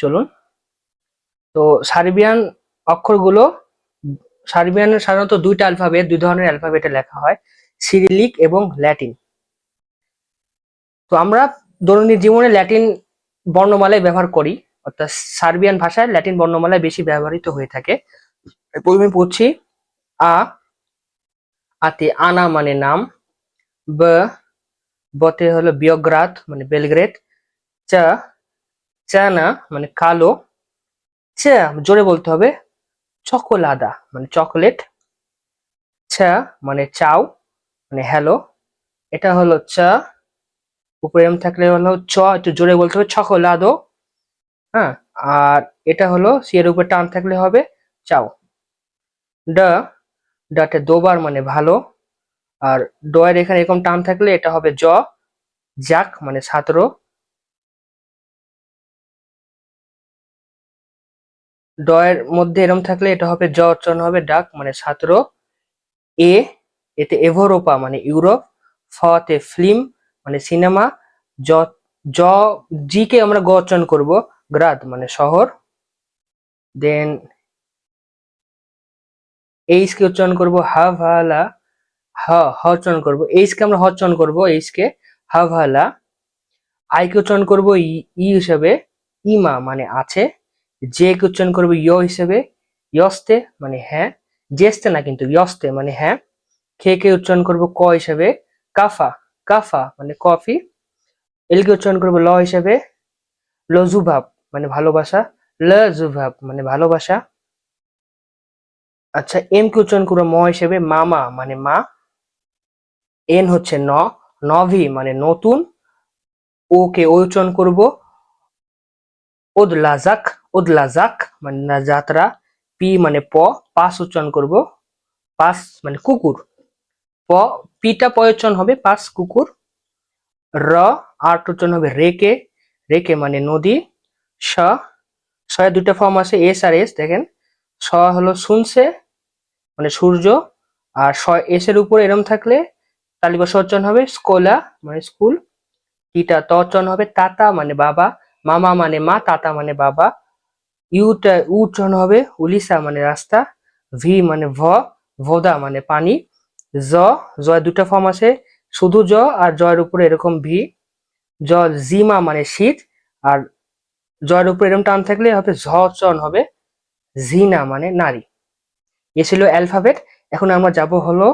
চলুন। তো Serbian অক্ষরগুলো Serbian সাধারণত দুইটা অ্যালফাবেট দুই ধরনের অ্যালফাবেটে লেখা হয়, সিরিলিক এবং ল্যাটিন। তো আমরা দৈনন্দিন জীবনে ল্যাটিন বর্ণমালায় ব্যবহার করি, অর্থাৎ সার্বিয়ান ভাষায় ল্যাটিন বর্ণমালায় বেশি ব্যবহৃত হয়ে থাকে। প্রথমে পড়ছি, আ, আতে আনা মানে নাম, ব, বতে হলো বিয়গ্রাদ মানে বেলগ্রেড চ চানা মানে কালো চ জোরে বলতে হবে চকোলাদা মানে চকোলেট ছ মানে চাও মানে হ্যালো, এটা হলো চ উপরে এম থাকলে হলো চ, একটু জোরে বলতে হবে চকোলাদো হ্যাঁ আর এটা হলো সি এর উপরে টান থাকলে হবে চাও। ড, ডাতে দোবার মানে ভালো, আর ডয়ের এখানে এরকম টান থাকলে এটা হবে জ, জাক মানে ছাত্র ডয়ের মধ্যে এরম থাকলে এটা হবে জ উচ্চারণ হবে ডাক মানে ছাত্র এ, এতে এভোরোপা মানে ইউরোপ। ফতে ফিল্ম মানে সিনেমা। জ জ, জি কে আমরা গ উচ্চারণ করব, গ্রাদ মানে শহর। দেন এইচ কে উচ্চারণ করব, হাভালা। হ হ উচ্চারণ করব। এইচ কে আমরা হ উচ্চারণ করব, এইচ কে। হাভালা। আই কে উচ্চারণ করব ই হিসাবে। ইমা মানে আছে। জে কে উচ্চারণ করব ইয় হিসেবে ইয়স্তে মানে হ্যাঁ জেস্তে না কিন্তু ইয়স্তে মানে হ্যাঁ খে কে উচ্চারণ করব ক হিসেবে, কাফা কাফা মানে কফি, এল কে উচ্চারণ করব ল হিসেবে লজুভাব মানে ভালোবাসা, ল জুভাব মানে ভালোবাসা আচ্ছা এম কে উচ্চারণ করব ম হিসেবে, মামা মানে মা, এন হচ্ছে ন, নভি মানে নতুন, ও কে ও উচ্চারণ করব ওদলাজাক ওদলাজাক মানে যাত্রা পি মানে প, পাস উচ্চারণ করব। পাস মানে কুকুর। প, পিটা প উচ্চারণ হবে পাস কুকুর। র, আট উচ্চারণ হবে রেকে। রেকে মানে নদী। স ছয় দুটা ফর্ম আছে এস আর এস, দেখেন। স হলো শুনছে মানে সূর্য। আর স, এস এর উপরে এরম থাকলে তালিবাস উচ্চারণ হবে স্কোলা মানে স্কুল। টিটা ত উচ্চারণ হবে তাতা মানে বাবা। মামা মানে মা, তাতা মানে বাবা। ইউটা উচ্চারণ হবে উলিসা মানে রাস্তা, ভি মানে ভ, ভোদা মানে পানি, জ, জয় দুটা ফর্ম আছে, শুধু জ আর জয়ের উপরে এরকম ভি, জ, জিমা মানে শীত, আর জয়ের উপরে এরকম টান থাকলে হবে ঝ উচ্চারণ হবে জিনা মানে নারী। এ ছিল অ্যালফাবেট এখন আমরা যাব হলো